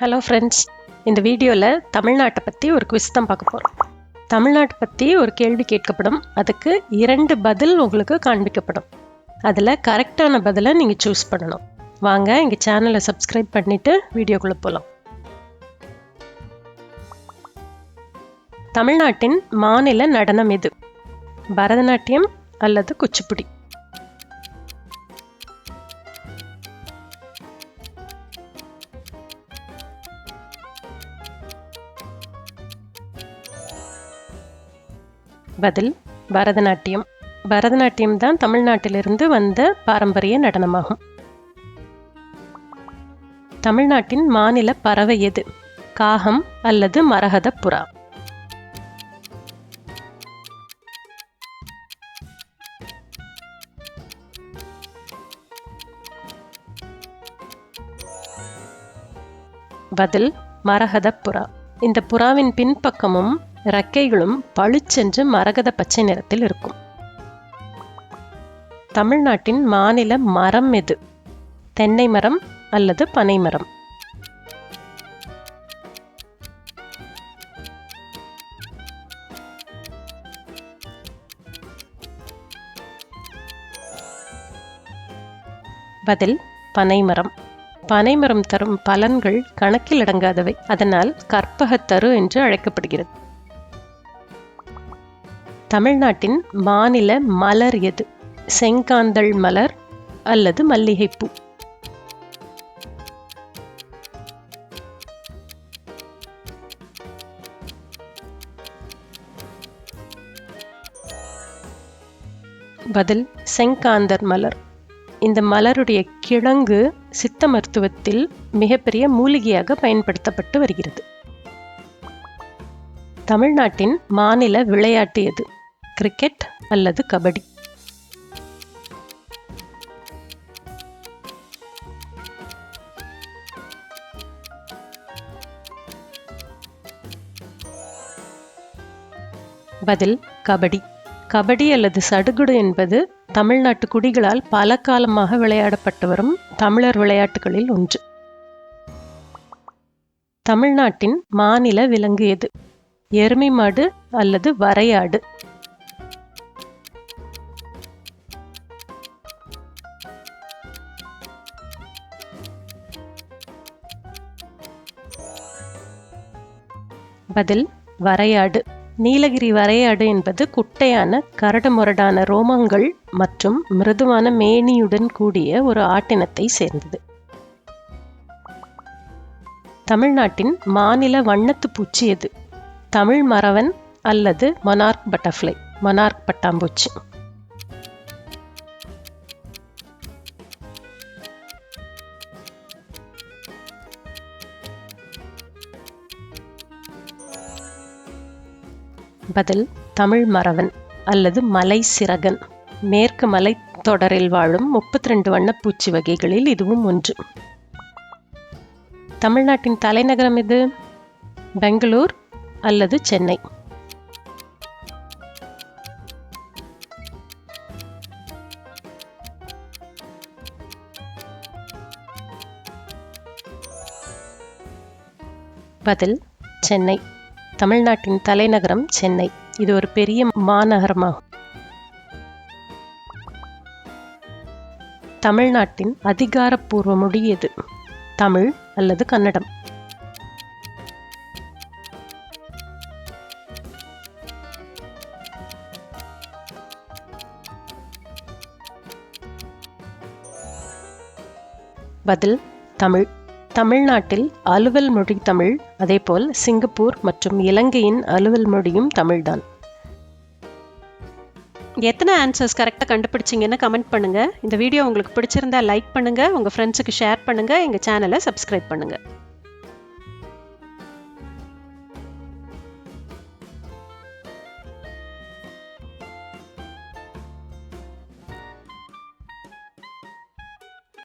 Hello friends இந்த வீடியோவில் தமிழ்நாட்டை பற்றி ஒரு குவிஸ் தான் பார்க்க போகிறோம் தமிழ்நாட்டை பற்றி ஒரு கேள்வி கேட்கப்படும். அதுக்கு இரண்டு பதில் உங்களுக்கு காண்பிக்கப்படும். அதில் கரெக்டான பதிலை நீங்கள் சூஸ் பண்ணணும். வாங்க எங்கள் சேனலை சப்ஸ்கிரைப் பண்ணிவிட்டு வீடியோக்குள்ளே போகலாம் தமிழ்நாட்டின் மாநில நடனம் எது? பரதநாட்டியம் அல்லது குச்சிப்புடி? பதில் பரதநாட்டியம். பரதநாட்டியம் தான் தமிழ்நாட்டிலிருந்து வந்த பாரம்பரிய நடனமாகும். தமிழ்நாட்டின் மாநில பறவை எது? காகம் அல்லது மரகத புறா? பதில் மரகத புறா. இந்த புறாவின் பின்பக்கமும் ரெக்கைகளும் பளிச்சென்று மரகத பச்சை நிறத்தில் இருக்கும். தமிழ்நாட்டின் மாநில மரம் எது? தென்னை மரம் அல்லது பனை மரம்? பதில் பனைமரம் பனைமரம் தரும் பலன்கள் கணக்கில் அடங்காதவை. அதனால் கற்பகத்தரு என்று அழைக்கப்படுகிறது. தமிழ்நாட்டின் மாநில மலர் எது? செங்காந்தள் மலர் அல்லது மல்லிகைப்பூ? பதில் செங்காந்தர் மலர். இந்த மலருடைய கிழங்கு சித்த மருத்துவத்தில் மிகப்பெரிய மூலிகையாக பயன்படுத்தப்பட்டு வருகிறது. தமிழ்நாட்டின் மாநில விளையாட்டு எது? கிரிக்கெட் அல்லது கபடி? பதில் கபடி. கபடி அல்லது சடுகுடு என்பது தமிழ்நாட்டு குடிகளால் பல காலமாக விளையாடப்பட்டு வரும் தமிழர் விளையாட்டுகளில் ஒன்று. தமிழ்நாட்டின் மாநில விலங்கு எது? எருமை மாடு அல்லது வரையாடு. பதில் வரையாடு. நீலகிரி வரையாடு என்பது குட்டையான கரடுமுரடான ரோமங்கள் மற்றும் மிருதுவான மேனியுடன் கூடிய ஒரு ஆட்டினத்தை சேர்ந்தது. தமிழ்நாட்டின் மாநில வண்ணத்து பூச்சி எது? தமிழ் மறவன் அல்லது மொனார்க் பட்டர்ஃப்ளை? மொனார்க் பட்டாம்பூச்சி. பதில் தமிழ் மறவன் அல்லது மலை சிறகன் மேற்கு மலை தொடரில் வாழும் முப்பத்தி ரெண்டு வண்ணப்பூச்சி வகைகளில் இதுவும் ஒன்று. தமிழ்நாட்டின் தலைநகரம் இது பெங்களூர் அல்லது சென்னை? பதில் சென்னை தமிழ்நாட்டின் தலைநகரம் சென்னை. இது ஒரு பெரிய மாநகரமாகும். தமிழ்நாட்டின் அதிகாரப்பூர்வ மொழி எது தமிழ் அல்லது கன்னடம். பதில் தமிழ். தமிழ்நாட்டில் அலுவல் மொழி தமிழ் அதேபோல் சிங்கப்பூர் மற்றும் இலங்கையின் அலுவல் மொழியும் தமிழ்தான். எத்தனை ஆன்சர்ஸ் கரெக்டாக கண்டுபிடிச்சிங்கன்னு கமெண்ட் பண்ணுங்கள் இந்த வீடியோ உங்களுக்கு பிடிச்சிருந்தா லைக் பண்ணுங்கள் உங்கள் ஃப்ரெண்ட்ஸுக்கு ஷேர் பண்ணுங்கள் எங்கள் சேனலை சப்ஸ்கிரைப் பண்ணுங்கள்